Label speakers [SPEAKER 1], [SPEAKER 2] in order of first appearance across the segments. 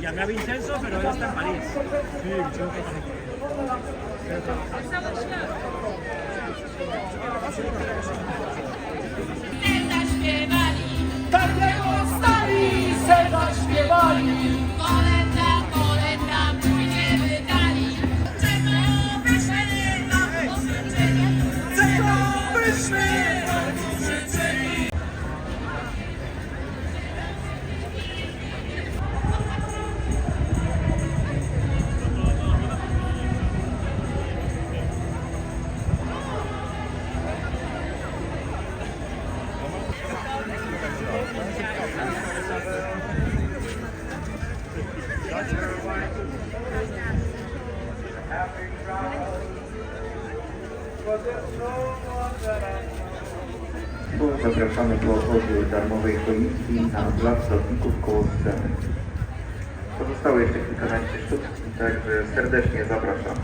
[SPEAKER 1] llamé a Vincenzo, pero él está en París. Sí, Vincenzo
[SPEAKER 2] zaśpiewali,
[SPEAKER 3] Zapraszamy po obchodzie darmowej choinki na plac lotników koło sceny. Pozostało jeszcze kilkanaście sztuk, także serdecznie zapraszam.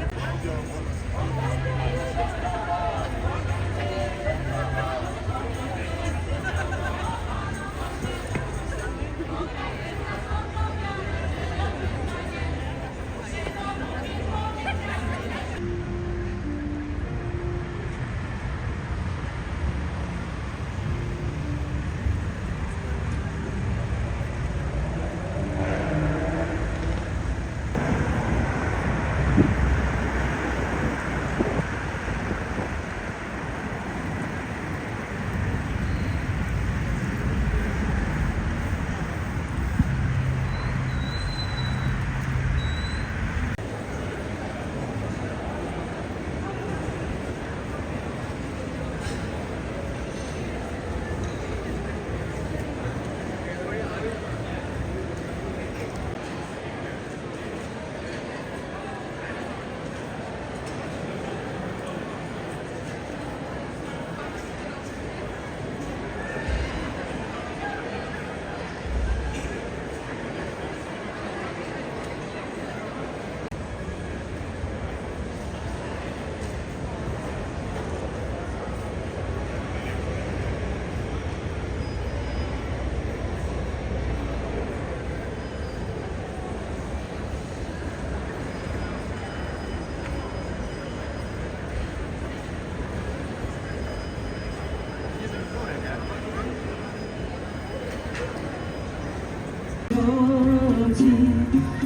[SPEAKER 2] Thank you.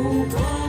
[SPEAKER 2] Oh, God.